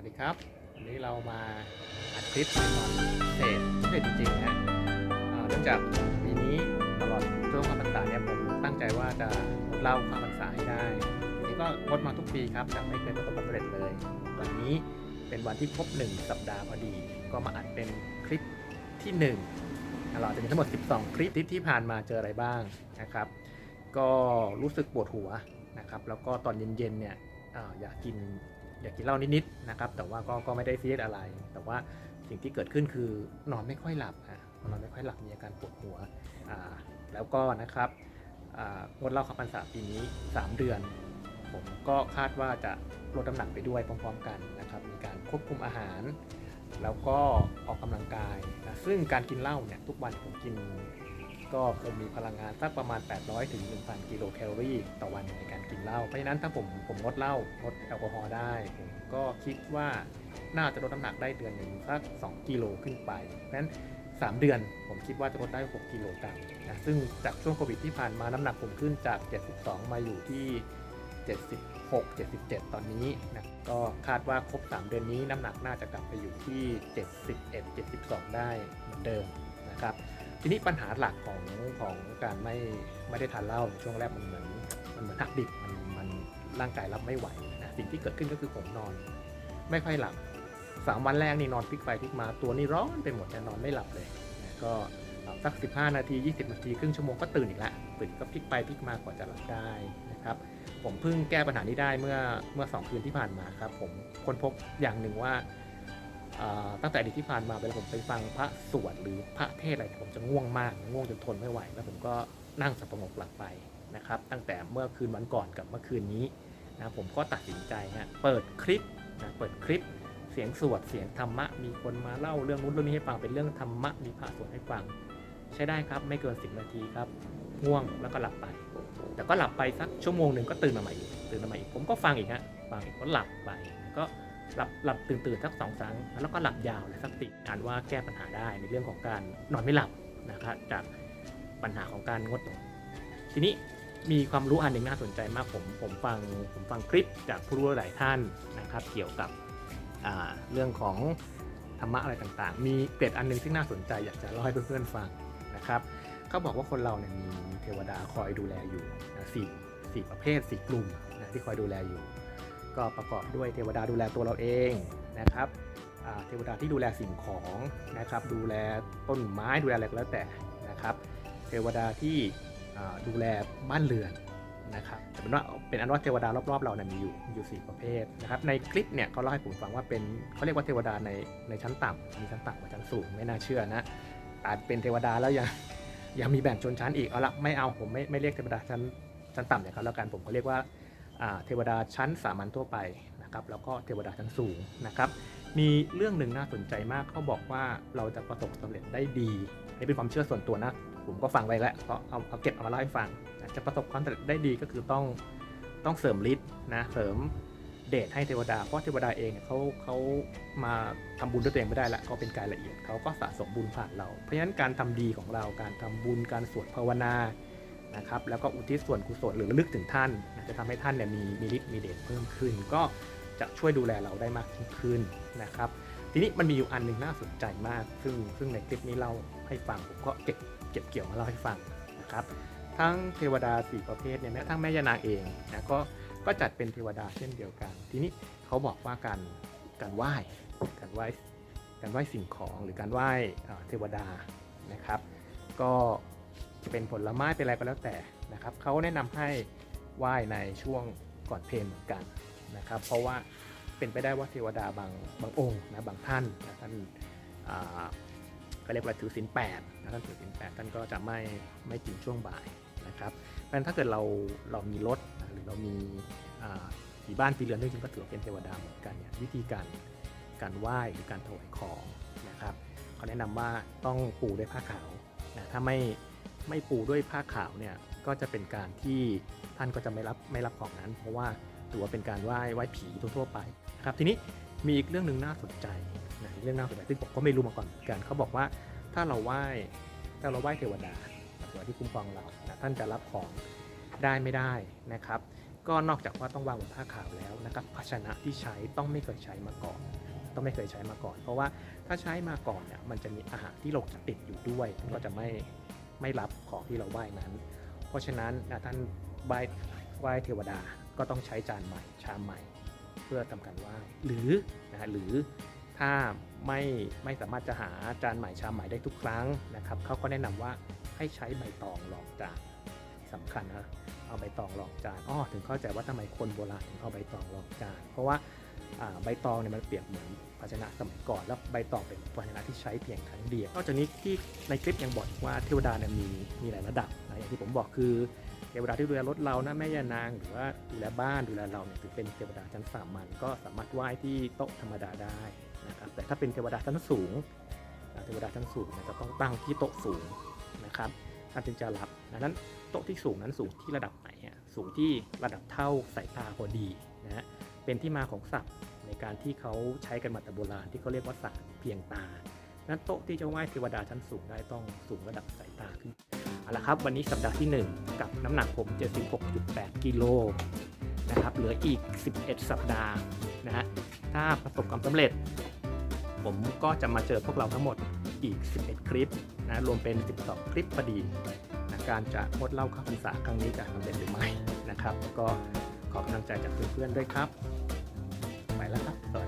วัสดีครับ วันนี้เรามาอัดคลิปในตอนพิเศษพิเศษจริงๆนะเอ่อเนื่องจากปีนี้ตลอดช่วงเข้าพรรษาเนี่ยผมตั้งใจว่าจะงดเล้าเข้าพรรษาให้ได้ทีนี้ก็งดมาทุกปีครับแต่ไม่เคยประสบความสำเร็จเลย วันนี้เป็นวันที่ครบหนึ่งสัปดาห์พอดี ก็มาอัดเป็นคลิปที่หนึ่งเราจะมีทั้งหมด 12 คลิปที่ที่ผ่านมาเจออะไรบ้างนะครับ ก็รู้สึกปวดหัวนะครับ แล้วก็ตอนเย็นๆเนี่ยออยากกิน อยากกินเหล้านิดๆนะครับ แต่ว่าก็ก็ไม่ได้ซีเรียสอะไร แต่ว่าสิ่งที่เกิดขึ้นคือนอนไม่ค่อยหลับอะนอนไม่ค่อยหลับมีอาการปวดหัวอ่าแล้วก็นะครับงดเหล้าขับพรรษาปีนี้ 3 เดือน ผมก็คาดว่าจะลดน้ำหนักไปด้วยพร้อม ๆ กันนะครับ มีการควบคุมอาหาร แล้วก็ออกกำลังกายนะซึ่งการกินเหล้าเนี่ยทุกวันผมกิน ก็คงมีพลังงานสักประมาณ 800ถึง1,000 กิโลแคลอรี่ต่อวันในการกินเหล้า เพราะฉะนั้นถ้าผมผมงดเหล้างดแอลกอฮอล์ได้ผมก็คิดว่าน่าจะลดน้ำหนักได้เดือนหนึ่งสัก 2 กิโลขึ้นไป เพราะฉะนั้น 3 เดือนผมคิดว่าจะลดได้ 6 กิโลกรัมนะซึ่งจากช่วงโควิดที่ผ่านมาน้ำหนักผมขึ้นจาก 72 มาอยู่ที่ 76 77 ตอนนี้นะก็คาดว่าครบ 3 เดือนนี้น้ำหนักน่าจะกลับไปอยู่ที่ 71 72 ได้เหมือนเดิมนะครับ ทีนี้ปัญหาหลักของของการไม่ไม่ได้ทานเหล้าในช่วงแรกมันเหมือนมันเหมือนหักดิบมันมันร่างกายรับไม่ไหวนะสิ่งที่เกิดขึ้นก็คือผมนอน ไม่ค่อยหลับสามวันแรกนี่นอนพลิกไปพลิกมาตัวนี่ร้อนไปหมดแต่นอนไม่หลับเลยนะก็สัก 15 นาที 20 นาทีครึ่งชั่วโมงก็ตื่นอีกล้วตื่นก็พลิกไปพลิกมากว่าจะหลับได้นะครับ ผมเพิ่งแก้ปัญหานี้ได้เมื่อเมื่อสองคืนที่ผ่านมาครับ ผมค้นพบอย่างหนึ่งว่า ตั้งแต่อดีตที่ผ่านมาเวลาผมไปฟังพระสวดหรือพระเทศอะไรผมจะง่วงมาก ง่วงจนทนไม่ไหว แล้วผมก็นั่งสับประงกหลับไปนะครับ ตั้งแต่เมื่อคืนวันก่อนกับเมื่อคืนนี้นะผมก็ตัดสินใจฮะเปิดคลิปนะเปิดคลิป เสียงสวดเสียงธรรมะ มีคนมาเล่าเรื่องนู้นเรื่องนี้ให้ฟังเป็นเรื่องธรรมะมีพระสวดให้ฟัง ใช้ได้ครับไม่เกิน10นาทีครับง่วงแล้วก็หลับไป แต่ก็หลับไปสักชั่วโมงหนึ่งก็ตื่นมาใหม่อีกตื่นมาใหม่อีกผมก็ฟังอีกฮะฟังอีกก็หลับไปก็ หลับหลับตื่นตื่นสักสองครั้งแล้วก็หลับยาวเลยสักติอ่านว่าแก้ปัญหาได้ในเรื่องของการนอนไม่หลับนะครับจากปัญหาของการงดทีนี้มีความรู้อันหนึ่งน่าสนใจมากผมผมฟังผมฟังคลิปจากผู้รู้หลายท่านนะครับ เกี่ยวกับเรื่องของธรรมะอะไรต่างๆ มีเกร็ดอันหนึงที่น่าสนใจอยากจะเล่าให้เพื่อนๆฟังนะครับเขาบอกว่าคนเราเนี่ยมีเทวดาคอยดูแลอยู่นะสี่สี่ประเภทสี่กลุ่มนะที่คอยดูแลอยู่ ก็ประกอบด้วยเทวดาดูแลตัวเราเองนะครับเทวดาที่ดูแลสิ่งของนะครับ ดูแลต้นไม้ดูแลอะไรก็แล้วแต่นะครับ เทวดาที่ดูแลบ้านเรือนนะครับแต่เป็นว่าเป็นอันว่าเทวดารอบๆเราเนี่ยมีอยู่อยู่สี่ประเภทนะครับในคลิปเนี่ยเขาเล่าให้ผมฟังว่าเป็นเขาเรียกว่าเทวดาในในชั้นต่ำมีชั้นต่ำกับชั้นสูงไม่น่าเชื่อนะอาจเป็นเทวดาแล้วยังยังมีแบ่งชนชั้นอีกเอาละไม่เอาผมไม่ไม่เรียกเทวดาชั้นชั้นต่ำเนี่ยเขาแล้วกันผมก็เรียกว่า เทวดาชั้นสามัญทั่วไปนะครับแล้วก็เทวดาชั้นสูงนะครับมีเรื่องหนึ่งน่าสนใจมากเขาบอกว่าเราจะประสบความสำเร็จได้ดีนี่เป็นความเชื่อส่วนตัวนะ ผมก็ฟังไว้แล้วก็เอาเอาเก็บเอามาเล่าให้ฟังจะประสบความสำเร็จได้ดีก็คือต้องต้องเสริมฤทธิ์นะเสริมเดชให้เทวดาเพราะเทวดาเองเนี่ยเขาเขามาทำบุญด้วยตัวเองไม่ได้ละเขาเป็นกายละเอียดเขาก็สะสมบุญผ่านเรา เพราะฉะนั้นการทำดีของเราการทำบุญการสวดภาวนา นะครับแล้วก็อุทิศส่วนกุศลหรือลึกถึงท่านจะทำให้ท่านเนี่ยมีมีฤทธิ์มีเดชเพิ่มขึ้น ก็จะช่วยดูแลเราได้มากยิ่งขึ้นนะครับ ทีนี้มันมีอยู่อันหนึ่งน่าสนใจมาก ซึ่งซึ่งในคลิปนี้เล่าให้ฟังผมก็เก็บเก็บเกี่ยวมาเล่าให้ฟังนะครับ ทั้งเทวดาสี่ประเภทเนี่ยแม้ทั้งแม่ยานางเองนะก็ก็จัดเป็นเทวดาเช่นเดียวกัน ทีนี้เขาบอกว่าการการไหว้การไหว้การไหว้สิ่งของหรือการไหว้เทวดานะครับ ก็ จะเป็นผลไม้เป็นอะไรก็แล้วแต่นะครับเขาแนะนำให้ไหว้ในช่วงก่อนเพลเหมือนกันนะครับ เพราะว่าเป็นไปได้ว่าเทวดาบางบางองค์นะบางท่านนะท่านอ่าก็เรียกว่าถือศีลแปดนะท่านถือศีลแปดท่านก็จะไม่ไม่กินช่วงบ่ายนะครับเพราะฉะนั้นถ้าเกิดเราเรามีรถหรือเรามีผีบ้านผีเรือนจริงก็ถือเป็นเทวดาเหมือนกันเนี่ยวิธีการการไหว้หรือการถวายของนะครับเขาแนะนำว่าต้องปูด้วยผ้าขาวนะถ้าไม่ ไม่ปูด้วยผ้าขาวเนี่ยก็จะเป็นการที่ท่านก็จะไม่รับไม่รับของนั้น เพราะว่าถือว่าเป็นการไหว้ไหว้ผีทั่วๆไปนะครับทีนี้มีอีกเรื่องหนึ่งน่าสนใจนะเรื่องน่าสนใจซึ่งผมก็ไม่รู้มาก่อนเหมือนกันเขาบอกว่าถ้าเราไหว้ถ้าเราไหว้เทวดาเทวดาที่คุ้มครองเรานะท่านจะรับของได้ไม่ได้นะครับ ก็นอกจากว่าต้องวางบนผ้าขาวแล้วนะครับภาชนะที่ใช้ต้องไม่เคยใช้มาก่อน ต้องไม่เคยใช้มาก่อน เพราะว่าถ้าใช้มาก่อนเนี่ยมันจะมีอาหารที่เราติดอยู่ด้วยก็จะไม่ ไม่รับของที่เราไหว้นั้น เพราะฉะนั้นนะท่านไหว้ไหว้เทวดาก็ต้องใช้จานใหม่ชามใหม่ เพื่อทำการไหว้หรือนะหรือถ้าไม่ไม่สามารถจะหาจานใหม่ชามใหม่ได้ทุกครั้งนะครับเขาก็แนะนำว่าให้ใช้ใบตองรองจานสำคัญนะเอาใบตองรองจานอ้อถึงเข้าใจว่าทำไมคนโบราณถึงเอาใบตองรองจาน เพราะว่า ใบตองเนี่ยมันเปรียบเหมือนภาชนะสมัยก่อน แล้วใบตองเป็นภาชนะที่ใช้เพียงครั้งเดียวนอกจากนี้ที่ในคลิปยังบอกว่าเทวดาเนี่ยมีมีหลายระดับนะอย่างที่ผมบอกคือเทวดาที่ดูแลรถเรานะแม่ย่านาง หรือว่าดูแลบ้านดูแลเราเนี่ยถือเป็นเทวดาชั้นสามัญก็สามารถไหว้ที่โต๊ะธรรมดาได้นะครับแต่ถ้าเป็นเทวดาชั้นสูงเทวดาชั้นสูงเนี่ยจะต้องตั้งที่โต๊ะสูงนะครับท่านจึงจะรับดังนั้นโต๊ะที่สูงนั้นสูงที่ระดับไหนอะสูงที่ระดับเท่าสายตาพอดี เป็นที่มาของศัพท์ในการที่เขาใช้กันมาแต่โบราณที่เขาเรียกว่าศักดิ์เพียงตา นั้นโต๊ะที่จะไหว้เทวดาชั้นสูงได้ต้องสูงระดับสายตาขึ้นเอาละครับ วันนี้สัปดาห์ที่ 1 กับน้ำหนักผม 76.8 กิโลนะครับ เหลืออีก 11 สัปดาห์นะฮะ ถ้าประสบความสำเร็จ ผมก็จะมาเจอพวกเราทั้งหมดอีก 11 คลิปนะรวมเป็น 12 คลิปพอดีนะการจะงดเล่าข้าวพรรษาครั้งนี้จะสำเร็จหรือไม่นะครับ ก็ ขอกำลังใจจากเพื่อนๆด้วยครับ ไปแล้วครับสวัสดี